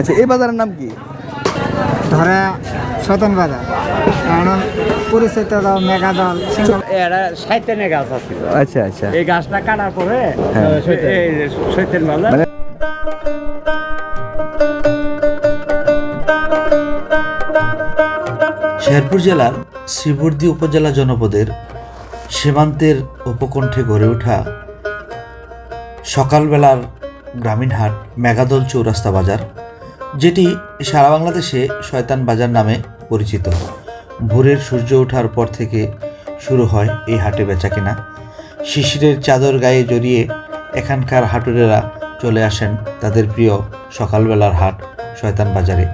আচ্ছা এই বাজারের নাম কি? ধরে সতন বাজার। কারণ পরিচিত দল মেঘাদল সিংহ এরা সাইতেনে গাছ আছে। আচ্ছা আচ্ছা। এই গাছটা কাটার পরে হ্যাঁ। সৈতেন বাজার। মানে- শেরপুর জেলার শ্রীবর্দী উপজেলা জনপদের সীমান্তের উপকণ্ঠে গড়ে ওঠা সকালবেলার গ্রামীণ হাট মেগাদল চৌরাস্তা বাজার যেটি সারা বাংলাদেশে শয়তান বাজার নামে পরিচিত। ভোরের সূর্য ওঠার পর থেকে শুরু হয় এই হাটে বেচাকেনা শিশিরের চাদর গায়ে জড়িয়ে এখানকার হাটুরেরা চলে আসেন তাদের প্রিয় সকালবেলার হাট শয়তান বাজারে।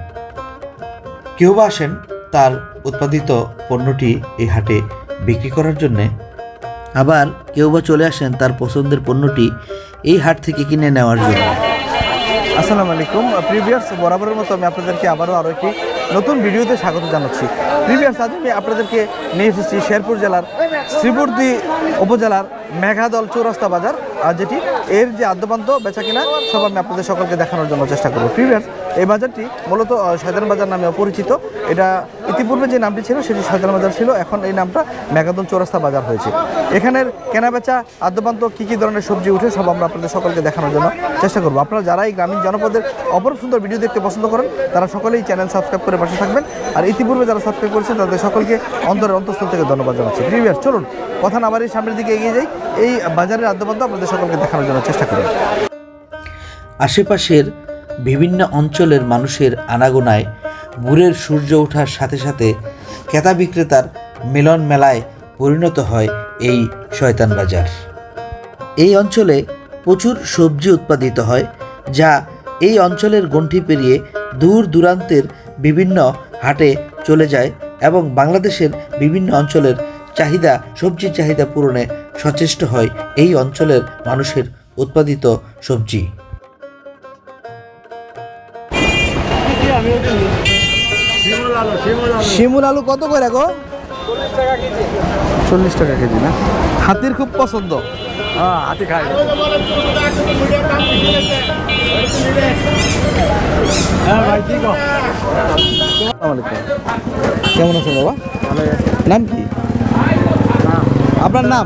কেউ বা আসেন তার উৎপাদিত পণ্যটি এই হাটে বিক্রি করার জন্যে। আবার কেউ বা চলে আসেন তার পছন্দের পণ্যটি এই হাট থেকে কিনে নেওয়ার জন্য। আসসালামু আলাইকুম। প্রিভিয়ার্স বরাবরের মতো আমি আপনাদেরকে আবারও আরও একটি নতুন ভিডিওতে স্বাগত জানাচ্ছি। প্রিভিয়ার্স আজ আমি আপনাদেরকে নিয়ে এসেছি শেরপুর জেলার শ্রীবর্দী উপজেলার মেঘাদল চৌরাস্তা বাজার আর যেটি এর যে আদ্যপান্ত বেচা কিনা সব আমি আপনাদের সকলকে দেখানোর জন্য চেষ্টা করব। প্রিভিয়ার্স এই বাজারটি মূলত সাধারণ বাজার নামেও পরিচিত। এটা ইতিপূর্বে যে নামটি ছিল, সেটি শয়তান বাজার ছিল। এখন এই নামটা মেঘাদল চৌরাস্তা বাজার হয়েছে। এখানের কেনাবেচা, আদ্যপান্ত কী কী ধরনের সবজি উঠে, সব আমরা আপনাদের সকলকে দেখানোর জন্য চেষ্টা করব। আপনারা যারা এই গ্রামীণ জনপদের অপরূপ সুন্দর ভিডিও দেখতে পছন্দ করেন, তারা সকলেই চ্যানেল সাবস্ক্রাইব করে পাশে থাকবেন। আর ইতিপূর্বে যারা সাবস্ক্রাইব করেছেন, তাদের সকলকে অন্তরের অন্তঃস্থল থেকে ধন্যবাদ জানাচ্ছি। প্রিভিয়াস চলুন কথা না বাড়ির সামনের দিকে এগিয়ে যাই। এই বাজারের আদ্যপান্ত আপনাদের সকলকে দেখানোর জন্য চেষ্টা করি। আশেপাশের বিভিন্ন অঞ্চলের মানুষের আনাগোনায় ভোরের সূর্য ওঠার সাথে সাথে ক্রেতা বিক্রেতার মিলন মেলায় পরিণত হয় এই শয়তান বাজার। এই অঞ্চলে প্রচুর সবজি উৎপাদিত হয়, যা এই অঞ্চলের গণ্ঠি পেরিয়ে দূর দূরান্তের বিভিন্ন হাটে চলে যায় এবং বাংলাদেশের বিভিন্ন অঞ্চলের চাহিদা, সবজির চাহিদা পূরণে সচেষ্ট হয় এই অঞ্চলের মানুষের উৎপাদিত সবজি। শিমুল আলু। কত করে গো? চল্লিশ টাকা কেজি। না? হাতির খুব পছন্দ। হ্যাঁ হাতি খাই হ্যাঁ কেমন আছেন বাবা? নাম কি? আপনার নাম?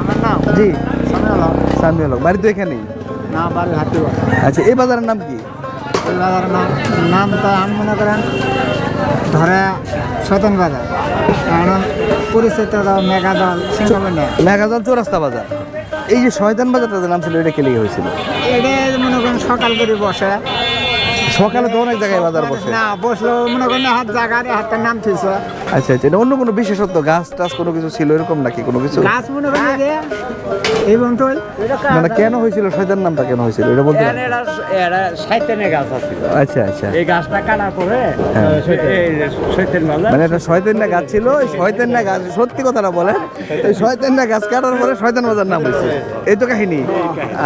আমার নাম? জি। সামিউল হক। সামিউল হক বাড়ি তো এখানেই? না বাড়ি হাতি আচ্ছা এই বাজারের নাম কি? বাজারের নাম নাম তো আমি মনে করেন ধরে সতন বাজার। কারণ পরিচিত মেঘাদল মেঘাদল চৌরাস্তা বাজার। এই যে শয়তান বাজারটা নাম ছিল এটা কেলে হয়েছিল? এটা মনে করেন সকাল করে বসে। সকালে তো অনেক জায়গায় বাজার বসে। না বসল মনে করেন হাত জায়গার হাতটার নাম থইছে আচ্ছা আচ্ছা এটা অন্য কোনো বিশেষত্ব গাছ টাছ কোনো কিছু ছিল এরকম নাকি কোনো কিছু গাছ মনে বন্ধুল মানে কেন হয়েছিল শয়তান নামটা কেন হয়েছিল এটা বলতে এরা এরা সাইতেনে গাছ আছে আচ্ছা আচ্ছা এই গাছটা কাটার পরে হ্যাঁ। এই মানে শয়তান না গাছ ছিল ওই শয়তান না গাছ সত্যি কথাটা বলেন এই শয়তান না গাছ কাটার পরে শয়তান বাজার নাম হয়েছে এই তো কাহিনী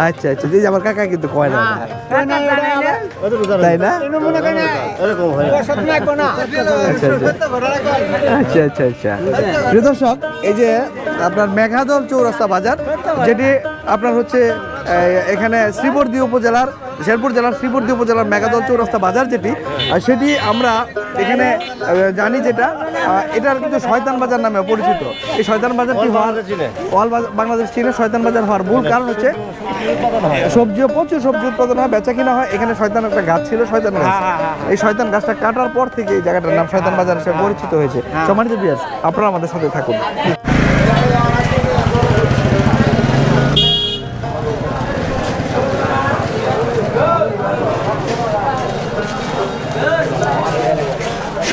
আচ্ছা আচ্ছা যে আমার কাকা কিন্তু কয় না তাই না মনে আচ্ছা আচ্ছা আচ্ছা আচ্ছা আচ্ছা। প্রিয় দর্শক, এই যে আপনার মেঘাদল চৌরাস্তা বাজার, যেটি আপনার হচ্ছে এখানে শ্রীবর্দী উপজেলার, শেরপুর জেলার শ্রীবর্দী উপজেলার মেঘাদল চৌরাস্তা বাজার যেটি সেটি আমরা এখানে জানি যেটা এটা এটার কিন্তু শয়তান বাজার নামে পরিচিত এই শয়তান বাজার কি হওয়ার অল বাংলাদেশ চীনে শয়তান বাজার হওয়ার মূল কারণ হচ্ছে সবজি প্রচুর সবজি উৎপাদন হয় বেচা কিনা হয়। এখানে শয়তান একটা গাছ ছিল শয়তান গাছ। এই শয়তান গাছটা কাটার পর থেকে এই জায়গাটার নাম শয়তান বাজার হিসেবে পরিচিত হয়েছে। সমানিত বিয়াস আপনারা আমাদের সাথে থাকুন।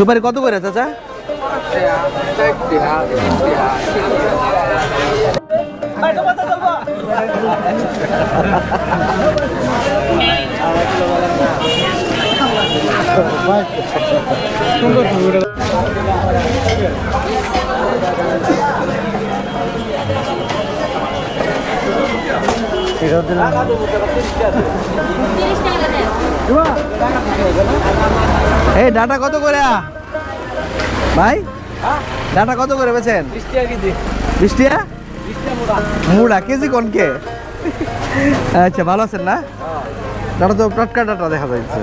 সুপারি কত করে চাচা? এই ডাটা কত করে ভাই? ডাটা কত করে বেছেন বিশ টাকা মুড়া কেজি কোনকে? আচ্ছা ভালো আছেন না? ডাটা তো টাটকা ডাটা দেখা যাচ্ছে।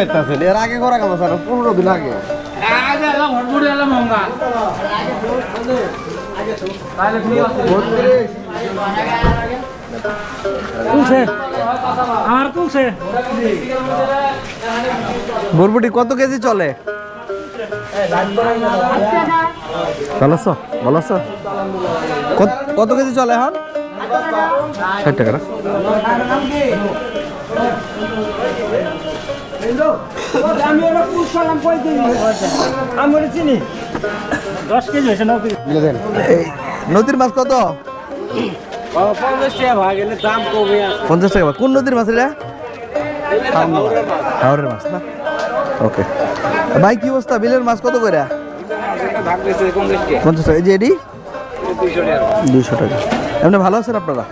ভিডিও পাইতেছেন এর আগে করা কেন স্যার, পনেরো দিন আগে। আমার তুলছে কত কেজি চলে? ভালো আছো? ভালো আছো? কত কেজি চলে এখন? ষাট টাকা না? আমি চিনি। দশ কেজি হয়েছে ন নদীর মাছ কত? পঞ্চাশ টাকা ভাগ গেলে দাম কমে পঞ্চাশ টাকা কোন নদীর মাছ এটা? হাওড়ের মাছ। না? ওকে ভাই কি অবস্থা? বিলের মাছ কত করে? পঞ্চাশ টাকা। এই যে টাকা দুইশো টাকা। এমনি ভালো আছেন আপনারা?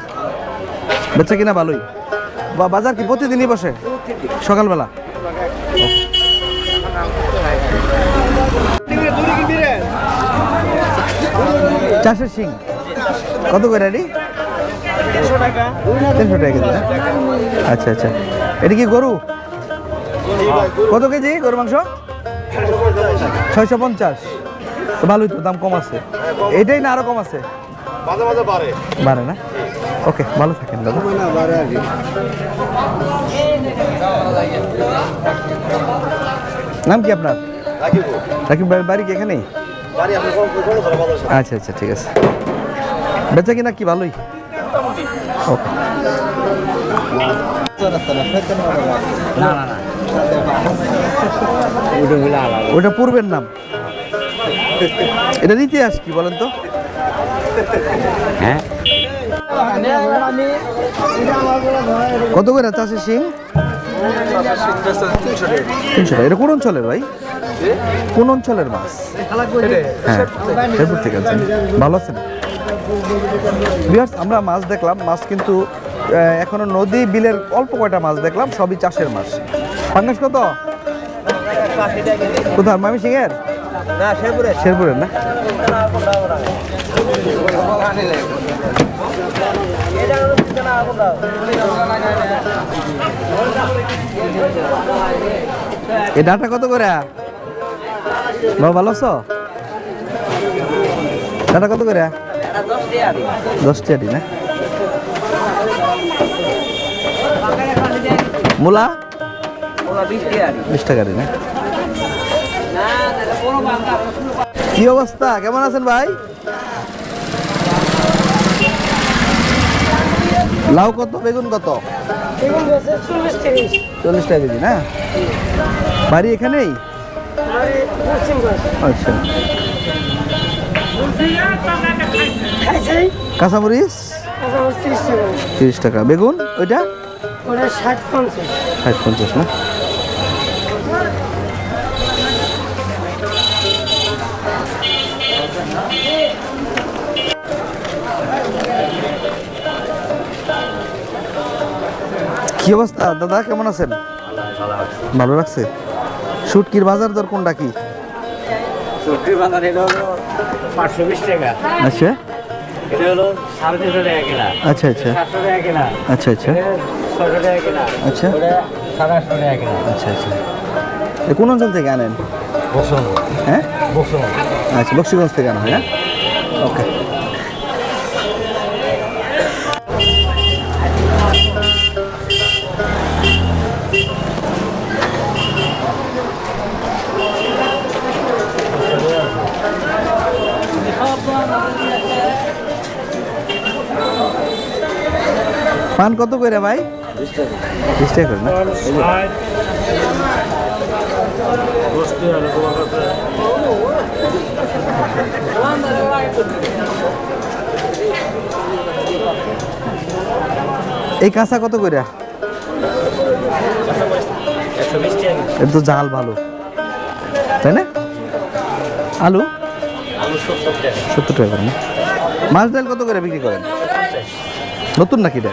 বেচা কিনা ভালোই? বা বাজার কি প্রতিদিনই বসে? সকালবেলা? চাষের শিং। কত করে এডি তিনশো টাকা। আচ্ছা আচ্ছা। এটা কি গরু? কত কেজি গরু মাংস? ছয়শো পঞ্চাশ। তো ভালোই তো দাম কম আছে। এটাই না আরও কম আছে? মাঝে মাঝে বাড়ে। না? ওকে ভালো থাকেন দাদা। না বাড়ে আর কি নাম কি আপনার? রাকিব। ভাইয়ের বাড়ি কি এখানেই? আচ্ছা আচ্ছা ঠিক আছে। বেচা কিনা কি ভালোই? ওকে। না না না। ওটা পূর্বের নাম। এটা ইতিহাস কি বলেন তো? হ্যাঁ। কত করে চাষের সিং তিনশো টাকা। এটা কোন অঞ্চলের ভাই? কোন অঞ্চলের মাছ হ্যাঁ শেরপুর থেকে আনছেন। ভালো আছেন? বিয়ার্স আমরা মাছ দেখলাম। মাছ কিন্তু এখনও নদী বিলের অল্প কয়টা মাছ দেখলাম সবই চাষের মাছ। পাঙ্গাস কত? কোথায়? মামি সিংয়ের না শেরপুরে শেরপুরের না? এই ডাটা কত করে? বাবা, ভালো আছো? ডাটা কত করে? দশ টাকা না মূলা? বিশ টাকা না। কি অবস্থা? কেমন আছেন ভাই? লাউ কত বেগুন কত? চল্লিশ টাকা কেজি না? বাড়ি এখানেই? আচ্ছা। কাঁচামরিচ? তিরিশ টাকা। বেগুন ওইটা? ষাট পঞ্চাশ না? কি অবস্থা? দাদা কেমন আছেন? ভালো লাগছে? শুটকির বাজার দর কোনটা কি? বাজার এটা হলো পাঁচশো বিশ টাকা। আচ্ছা। এটা হলো সাড়ে তিনশো টাকা কেনা। আচ্ছা আচ্ছা। সাতশো টাকা কেনা। আচ্ছা আচ্ছা। এটা টাকা কেনা। আচ্ছা। সাড়ে আটশো টাকা কেনা। আচ্ছা আচ্ছা। এ কোন অঞ্চল থেকে আনেন? হ্যাঁ? আচ্ছা বক্সিগঞ্জ থেকে আনা হয় না ওকে। পান কত করে ভাই? করে না? এই কাঁচা কত করে? এটা তো জাল ভালো। তাই না? আলু? সত্তর টাকা মাছ ডাল কত করে বিক্রি করেন? নতুন নাকি এটা?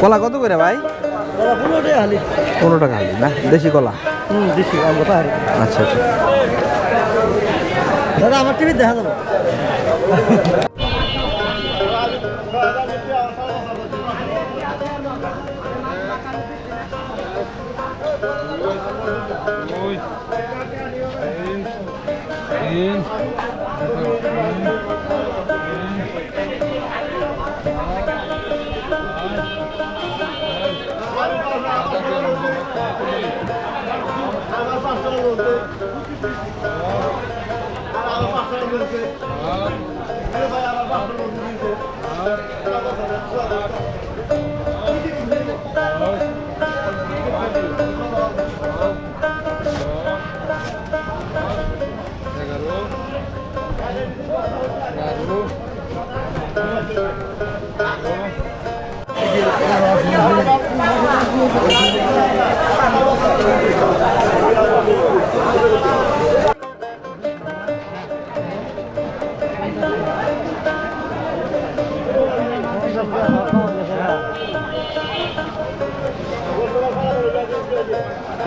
কলা কত করে ভাই? পনেরো টাকা হালি, না? দেশি কলা? আচ্ছা আচ্ছা। আমার টিভি দেখা যাবে। বলতে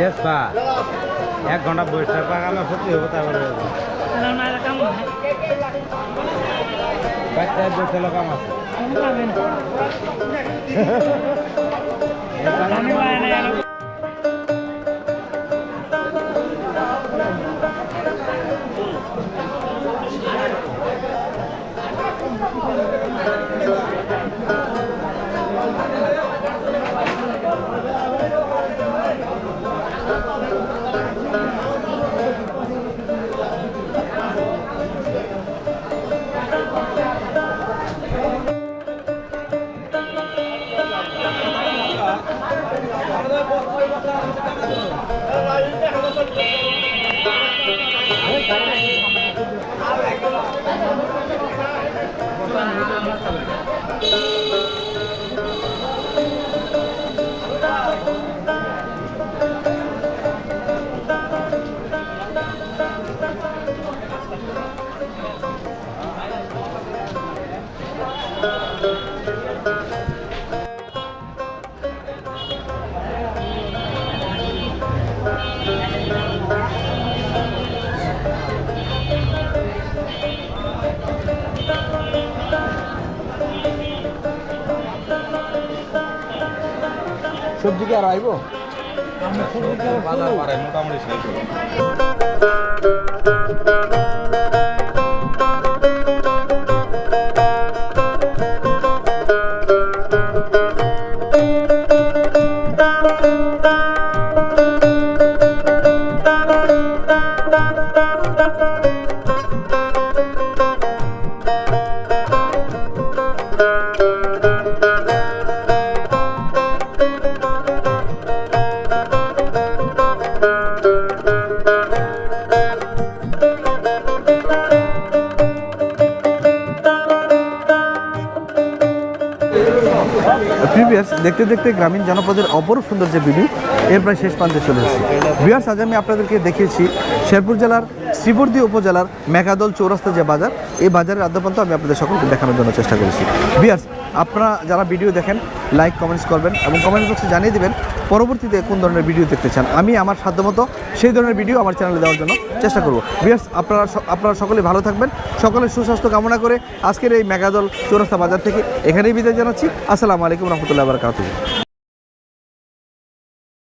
চেষ্টা এক ঘণ্টা বসে থাকা আমার সত্যি হবে তারপরে বাচ্চা বসে কাম আছে। সবজি কি আর আইব? প্রিভিয়াস দেখতে দেখতে গ্রামীণ জনপদের অপরূপ সুন্দর বিবি এর প্রায় শেষ প্রান্তে চলে এসেছি। বিহার আজ আমি আপনাদেরকে দেখিয়েছি শেরপুর জেলার শ্রীবর্দী উপজেলার মেঘাদল চৌরাস্তা যে বাজার, এই বাজারের আদ্যপান্ত আমি আপনাদের সকলকে দেখানোর জন্য চেষ্টা করেছি। বিয়ার্স আপনারা যারা ভিডিও দেখেন লাইক কমেন্টস করবেন এবং কমেন্ট বক্সে জানিয়ে দেবেন পরবর্তীতে কোন ধরনের ভিডিও দেখতে চান। আমি আমার সাধ্যমতো সেই ধরনের ভিডিও আমার চ্যানেলে দেওয়ার জন্য চেষ্টা করব। বিয়ার্স আপনারা আপনারা সকলে ভালো থাকবেন, সকলের সুস্বাস্থ্য কামনা করে আজকের এই মেঘাদল চৌরাস্তা বাজার থেকে এখানেই বিদায় জানাচ্ছি। আসসালামু আলাইকুম রহমতুল্লাহ বারকাতুহ।